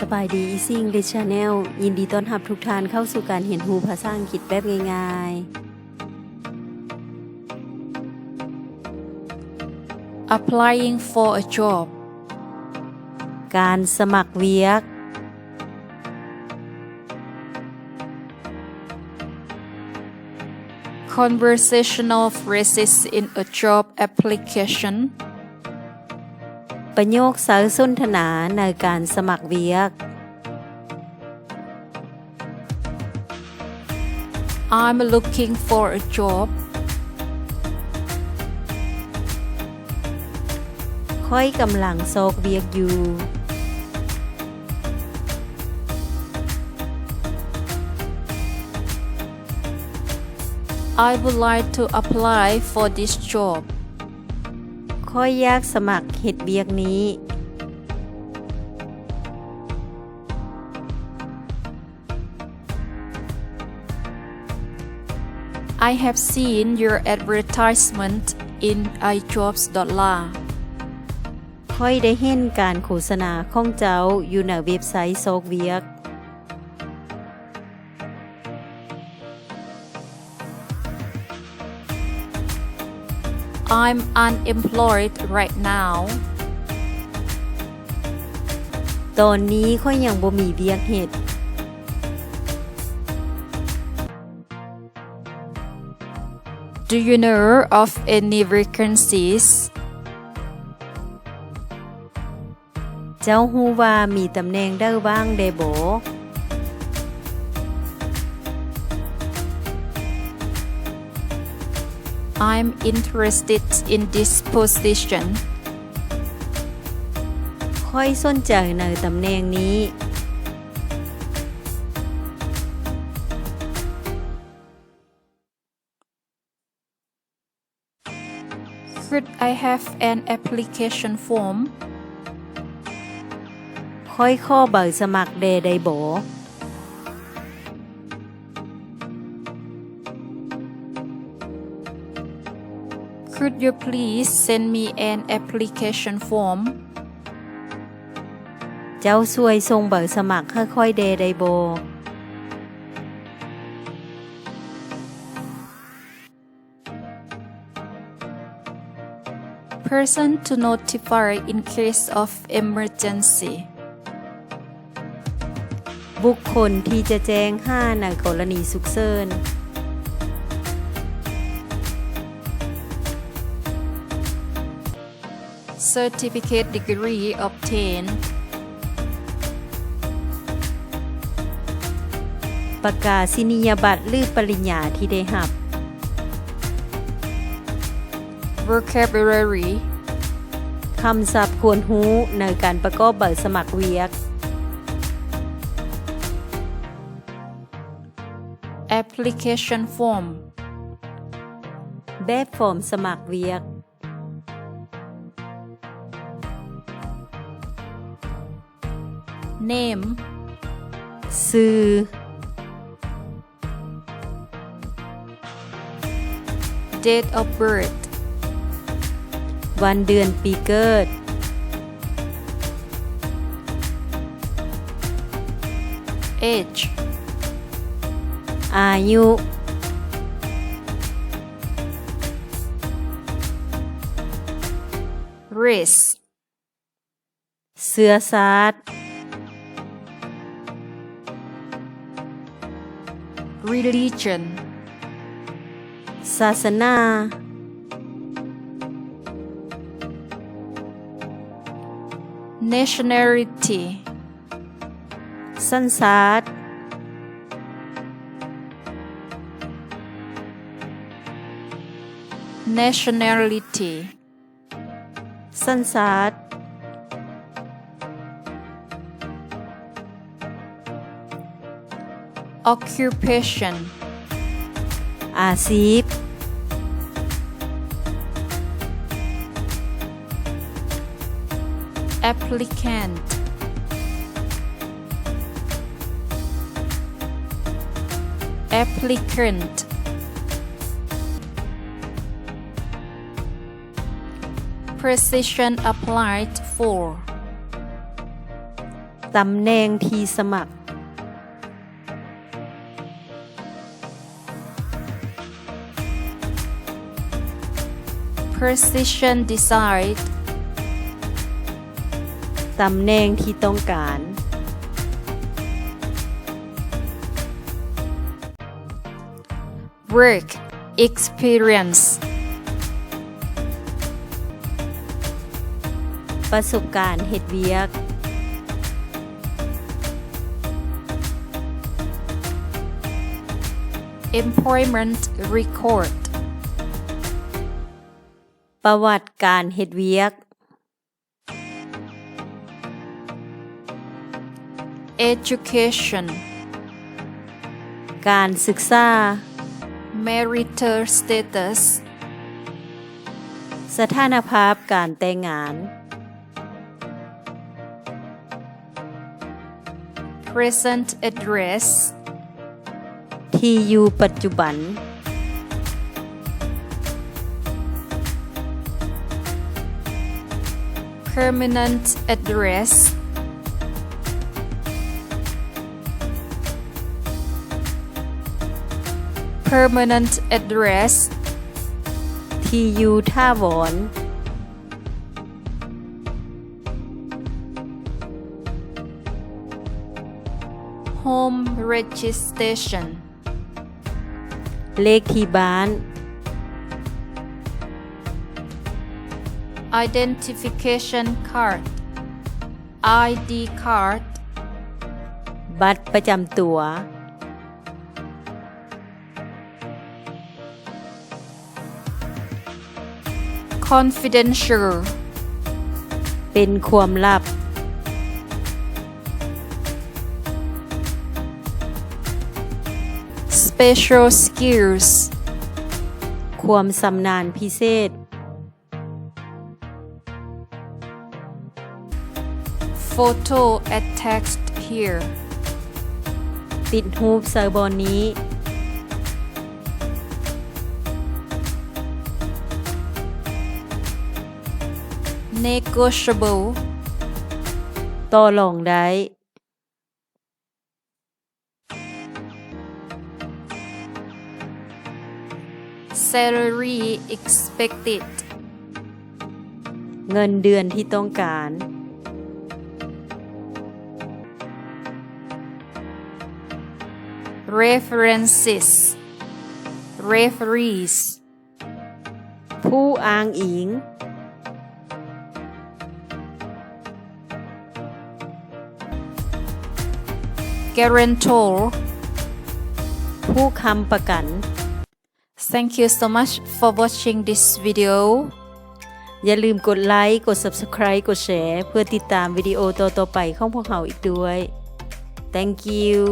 สบายดีอีซิงเดชาแนลยินดีต้อนรับทุกท่านเข้าสู่การเห็นหูภาษาอังกฤษแบบง่าย applying for a job, ๆการสมัครเวียก conversational phrases in a job application, ประโยคสารสนทนาในการสมัครเวียก I'm looking for a job, ค่อยกำลังโซกเวียกอยู่ I would like to apply for this job. ค่อยอยากสมัครเฮ็ดเวียกนี้ I have seen your advertisement in ijobs.la. ค่อยได้เห็นการโฆษณาของเจ้าอยู่ในเว็บไซต์โซกเวียก I'm unemployed right now. ตอนนี้ค่อยยังบ่มีเวียกเฮ็ด Do you know of any vacancies? เจ้าฮู้ว่ามีตำแหน่งได้บ้างได้บ่ I'm interested in this position. ค่อยสนใจในตำแหน่งนี้ Could I have an application form? ค่อยข้อใบสมัครแดได้บ่ Could you please send me an application form? เจ้าช่วยส่งใบสมัครให้ค่อยแดได้บ่ Person to notify in case of emergency. บุคคลที่จะแจ้งห้าในกรณีสุกเสริ Certificate degree obtained. ประกาศนียบัตรหรือปริญญาที่ได้รับ Vocabulary. คำศัพท์ควรรู้ในการประกอบใบสมัครเวียก Application form. แบบฟอร์มสมัครเวียก Name. ซื้อ Date of birth. วันเดือนปีเกิด Age. อายุ Race. เสื้อสาด Religion. ศาสนา Nationality. สัญชาติ Nationality. สัญชาติ Occupation. อาชีพ Applicant. Applicant. Precision applied for ตำแหน่งที่สมัคร position desired, ตำแหน่งที่ต้องการ work experience, ประสบการณ์เฮ็ดเวียก employment record, ประวัติการเฮ็ดเวียก education, การศึกษา marital status, สถานภาพการแต่งงาน present address, ที่อยู่ปัจจุบัน permanent address, permanent address, ที่อยู่ท่าวอน home registration, เลขที่บ้าน identification card, ID card, บัตรประจำตัว confidential, เป็นความลับ special skills, ความสำนาญพิเศษ photo attached here, ติดรูปใส่บอนนี้ negotiable, ต่อรองได้ salary expected, เงินเดือนที่ต้องการ references, referees, ผู้อ้างอิง guarantor. ผู้ค้ำประกัน Thank you so much for watching this video. อย่าลืมกดไลค์ กด Subscribe กดแชร์ เพื่อติดตามวิดีโอต่อๆไปของพวกเราอีกด้วย Thank you